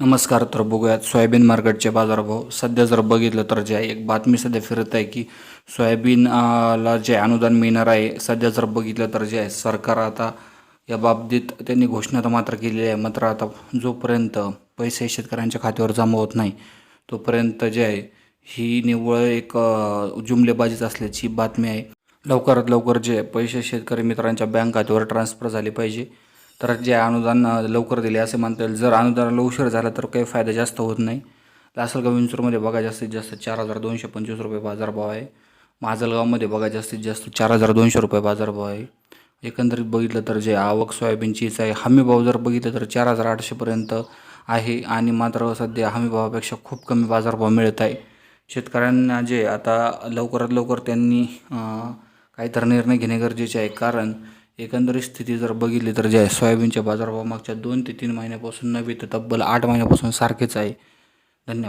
नमस्कार तर बघूयात सोयाबीन मार्केटचे बाजारभाव. सध्या जर बघितलं तर जे आहे एक बातमी सध्या फिरत आहे की सोयाबीन ला जे अनुदान मिळणार आहे सध्या जर बघितलं तर जे आहे सरकार आता या बाबतीत त्यांनी घोषणा तर मात्र केलेली आहे मात्र आता जोपर्यंत पैसे शेतकऱ्यांच्या खात्यावर जमा होत नाही तोपर्यंत जे आहे ही निव्वळ एक जुमलेबाजीच असल्याची बातमी आहे. लवकरात लवकर जे पैसे शेतकरी मित्रांच्या बँक खात्यावर ट्रान्सफर झाले पाहिजे. तर जे अनुदान लवकर दिले असे म्हणता येईल. जर अनुदानाला उशीर झाला तर काही फायदा जास्त होत नाही. लासलगाव विंचूरमध्ये बघा जास्तीत जास्त चार हजार दोनशे पंचवीस रुपये बाजारभाव आहे. माजलगावमध्ये बघा जास्तीत जास्त चार हजार दोनशे रुपये बाजारभाव आहे. एकंदरीत बघितलं तर जे आवक सोयाबीनचीच आहे हमीभाव जर बघितलं तर चार हजार आठशेपर्यंत आहे आणि मात्र सध्या हमीभावापेक्षा खूप कमी बाजारभाव मिळत आहे. शेतकऱ्यांना जे आता लवकरात लवकर त्यांनी काहीतरी निर्णय घेणे गरजेचे आहे. कारण एकंदरीत स्थिती जर बघितली तर जे आहे बाजारभाव मागच्या दोन ते तीन महिन्यापासून नव्हे तर तब्बल आठ महिन्यापासून सारखेच आहे. धन्यवाद.